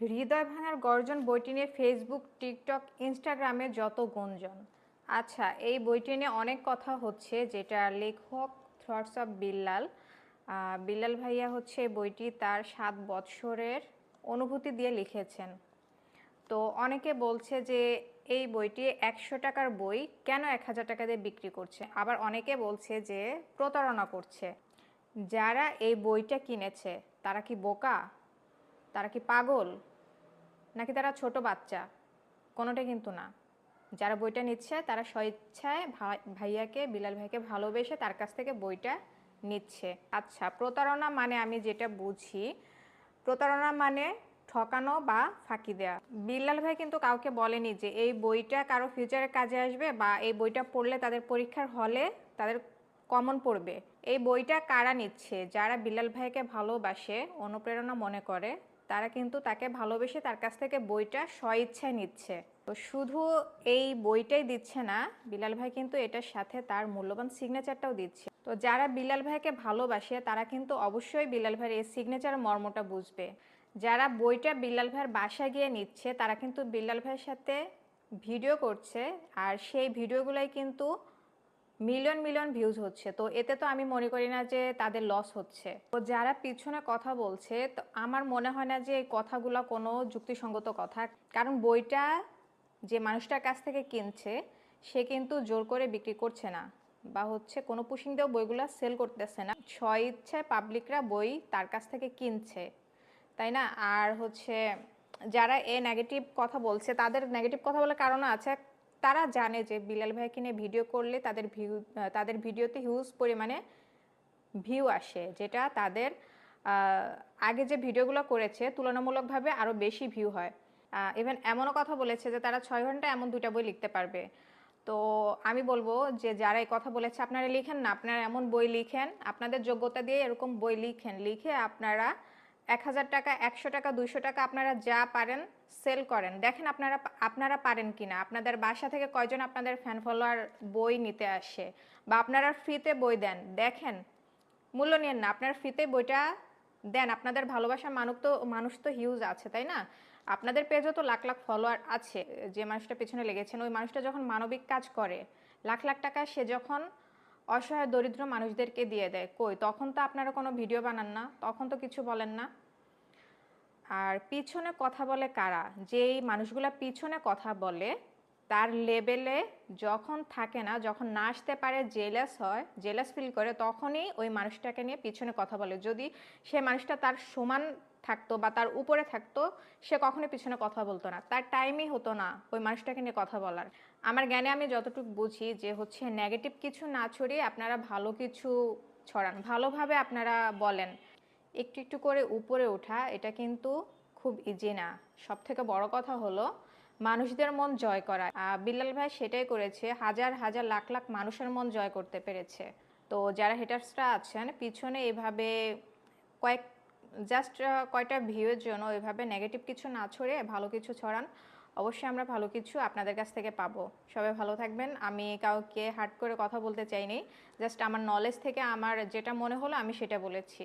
হৃদয় ভাঙার গর্জন বইটি নিয়ে ফেসবুক টিকটক ইনস্টাগ্রামে যত গুঞ্জন। আচ্ছা এই বইটি নিয়ে অনেক কথা হচ্ছে, যেটা লেখক থ্রটস অফ বিল্লাল। বিল্লাল ভাইয়া হচ্ছে বইটি তার সাত বৎসরের অনুভূতি দিয়ে লিখেছেন। তো অনেকে বলছে যে এই বইটি একশো টাকার বই, কেন এক হাজার টাকা দিয়ে বিক্রি করছে? আবার অনেকে বলছে যে প্রতারণা করছে। যারা এই বইটা কিনেছে, তারা কি বোকা? তারা কি পাগল? নাকি তারা ছোট বাচ্চা? কোনোটা কিন্তু না। যারা বইটা নিচ্ছে, তারা স্বেচ্ছায় ভাই- ভাইয়াকে, বিলাল ভাইকে ভালোবেসে তার কাছ থেকে বইটা নিচ্ছে। আচ্ছা প্রতারণা মানে আমি যেটা বুঝি, প্রতারণা মানে ঠকানো বা ফাঁকি দেওয়া বিল্লাল ভাই কিন্তু কাউকে বলেনি যে এই বইটা কারও ফিউচারে কাজে আসবে বা এই বইটা পড়লে তাদের পরীক্ষার হলে তাদের কমন পড়বে। এই বইটা কারা নিচ্ছে? যারা বিল্লাল ভাইকে ভালোবাসে, অনুপ্রেরণা মনে করে তারা কিন্তু তাকে ভালোবেসে তার কাছ থেকে বইটা স্বইচ্ছায় নিচ্ছে। তো শুধু এই বইটাই দিচ্ছে না, বিলাল ভাই কিন্তু এটার সাথে তার মূল্যবান সিগনেচারটাও দিচ্ছে। তো যারা বিলাল ভাইকে ভালোবাসে, তারা কিন্তু অবশ্যই বিলাল ভাইয়ের এই সিগনেচার মর্মটা বুঝবে। যারা বইটা বিল্লাল ভাইয়ের বাসায় গিয়ে নিচ্ছে, তারা কিন্তু বিল্লাল ভাইয়ের সাথে ভিডিও করছে, আর সেই ভিডিওগুলাই কিন্তু মিলিয়ন মিলিয়ন ভিউজ হচ্ছে। তো এতে তো আমি মনে করি না যে তাদের লস হচ্ছে। তো যারা পিছনে কথা বলছে, তো আমার মনে হয় না যে এই কথাগুলো কোনো যুক্তিসঙ্গত কথা। কারণ বইটা যে মানুষটার কাছ থেকে কিনছে, সে কিন্তু জোর করে বিক্রি করছে না। বা হচ্ছে কোনো পুশিং দিয়েও বইগুলো সেল করতেছে না। স্ব ইচ্ছায় পাবলিকরা বই তার কাছ থেকে কিনছে। তাই না? আর হচ্ছে যারা এ নেগেটিভ কথা বলছে, তাদের নেগেটিভ কথা বলার কারণ আছে। তারা জানে যে বিলাল ভাইকে নিয়ে ভিডিও করলে তাদের ভিউ তাদের ভিডিওতে হিউজ পরিমাণে ভিউ আসে, যেটা তাদের আগে যে ভিডিওগুলো করেছে তুলনামূলকভাবে আরও বেশি ভিউ হয়। ইভেন এমনও কথা বলেছে যে তারা ছয় ঘণ্টা এমন দুইটা বই লিখতে পারবে। তো আমি বলব যে যারা এই কথা বলেছে, আপনারা লিখেন না, আপনারা এমন বই লিখেন, আপনাদের যোগ্যতা দিয়ে এরকম বই লিখেন, লিখে আপনারা এক হাজার টাকা, একশো টাকা, দুইশো টাকা আপনারা যা পারেন সেল করেন। দেখেন আপনারা আপনারা পারেন কিনা। আপনাদের বাসা থেকে কয়জন আপনাদের ফ্যান ফলোয়ার বই নিতে আসে? বা আপনারা ফ্রিতে বই দেন? দেখেন, মূল্য নেন না। আপনার ফ্রিতে বইটা দেন। আপনাদের ভালোবাসার মানুষ তো মানুষ তো হিউজ আছে, তাই না? আপনাদের পেজও তো লাখ লাখ ফলোয়ার আছে। যে মানুষটা পেছনে লেগেছেন, ওই মানুষটা যখন মানবিক কাজ করে, লাখ লাখ টাকা সে যখন অসহায় দরিদ্র মানুষদেরকে দিয়ে দেয়। কই? তখন তো আপনারা কোনো ভিডিও বানান না। তখন তো কিছু বলেন না। আর পিছনে কথা বলে কারা? যেই মানুষগুলা পিছনে কথা বলে, তার লেভেলে যখন থাকে না, যখন না আসতে পারে জেলাস হয় জেলাস ফিল করে, তখনই ওই মানুষটাকে নিয়ে পিছনে কথা বলে। যদি সে মানুষটা তার সমান থাকতো বা তার উপরে থাকতো, সে কখনোই পিছনে কথা বলতো না। তার টাইমই হতো না ওই মানুষটাকে নিয়ে কথা বলার। আমার জ্ঞানে আমি যতটুকু বুঝি যে হচ্ছে নেগেটিভ কিছু না ছড়িয়ে আপনারা ভালো কিছু ছড়ান। ভালোভাবে আপনারা বলেন। একটু একটু করে উপরে ওঠা, এটা কিন্তু খুব ইজি না। সব থেকে বড় কথা হলো মানুষদের মন জয় করা। বিল্লাল ভাই সেটাই করেছে, হাজার হাজার লাখ লাখ মানুষের মন জয় করতে পেরেছে। তো যারা হেটার্সরা আছেন, পিছনে এভাবে কয়েক জাস্ট কয়টা ভিউয়ের জন্য ওইভাবে নেগেটিভ কিছু না ছড়ে ভালো কিছু ছড়ান, অবশ্যই আমরা ভালো কিছু আপনাদের কাছ থেকে পাবো। সবাই ভালো থাকবেন। আমি কাউকে হার্ট করে কথা বলতে চাইনি জাস্ট আমার নলেজ থেকে আমার যেটা মনে হলো আমি সেটা বলেছি।